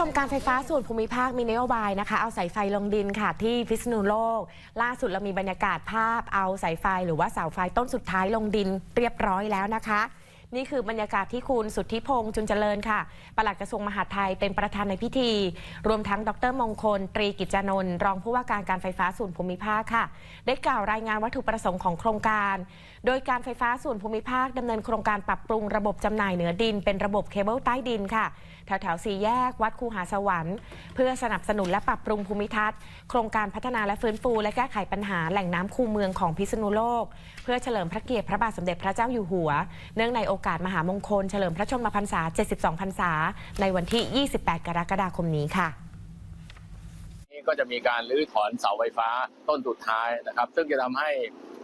กรมการไฟฟ้าส่วนภูมิภาคมีนโยบายนะคะ เอาสายไฟลงดินค่ะที่พิษณุโลก ล่าสุดเรามีบรรยากาศภาพเอาสายไฟหรือว่าเสาไฟต้นสุดท้ายลงดินเรียบร้อยแล้วนะคะ นี่คือบรรยากาศที่คุณสุทธิพงษ์จุนเจริญค่ะ ปลัดกระทรวงมหาดไทยเป็นประธานในพิธี รวมทั้งดรมงคล ตรีกิจจานนท์รองผู้ว่าการการไฟฟ้าส่วนภูมิภาคค่ะ ได้กล่าวรายงานวัตถุประสงค์ของโครงการ โดยการไฟฟ้าส่วนภูมิภาคดำเนินโครงการปรับปรุงระบบจำหน่ายเหนือดิน เป็นระบบเคเบิลใต้ดินค่ะ แถวแถวสี่แยก วัดคูหาสวรรค์ เพื่อสนับสนุนและปรับปรุงภูมิทัศน์ โครงการพัฒนาและฟื้นฟู และแก้ไขปัญหาแหล่งน้ำคูเมืองของพิษณุโลก เพื่อเฉลิมพระเกียรติพระบาทสมเด็จพระเจ้าอยู่หัว เนื่องในโอกาสมหามงคล เฉลิมพระชนมพรรษา 72 พรรษา ในวันที่ 28 กรกฎาคมนี้ค่ะนี้ก็จะมีการรื้อถอนเสาไฟฟ้าต้นสุดท้ายนะครับ ซึ่งจะทำให้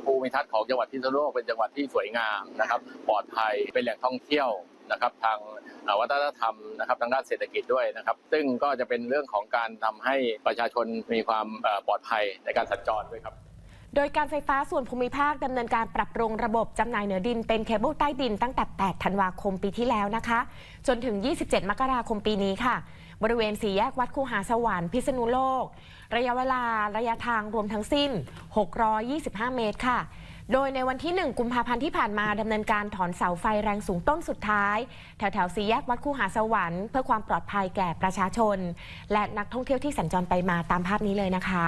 ภูมิทัศน์ของจังหวัดพิษณุโลกเป็นจังหวัดที่สวยงามนะครับ ปลอดภัยเป็นแหล่งท่องเที่ยวนะครับ ทางวัฒนธรรมนะครับทางด้านเศรษฐกิจด้วยนะครับ ซึ่งก็จะเป็นเรื่องของการทำให้ประชาชนมีความปลอดภัยในการสัญจรด้วยครับ โดยการไฟฟ้าส่วนภูมิภาคดำเนินการปรับปรุงระบบจำหน่ายเหนือดินเป็นเคเบิลใต้ดินตั้งแต่ 8 ธันวาคมปีที่แล้วนะคะ จนถึง 27 มกราคมปีนี้ค่ะ บริเวณสี่แยกวัดคูหาสวรรค์พิษณุโลก ระยะเวลาระยะทางรวมทั้งสิ้น 625 เมตรค่ะ โดยในวันที่ 1 กุมภาพันธ์ที่ผ่านมาดำเนินการถอนเสาไฟแรงสูงต้นสุดท้าย แถวแถวสีแยกวัดคูหาสวรรค์เพื่อความปลอดภัยแก่ประชาชน และนักท่องเที่ยวที่สัญจรไปมาตามภาพนี้เลยนะคะ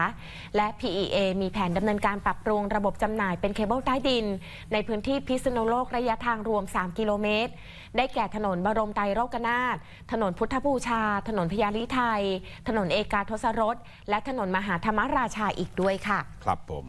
และ PEA มีแผนดำเนินการปรับปรุงระบบจำหน่ายเป็นเคเบิลใต้ดิน ในพื้นที่พิษณุโลกระยะทางรวม 3 กิโลเมตร ได้แก่ถนนบรมไตรโลกนาถถนนพุทธบูชา ถนนพญาลิไทย ถนนเอกาทศรสและถนนมหาธรรมราชาอีกด้วยค่ะ ครับผม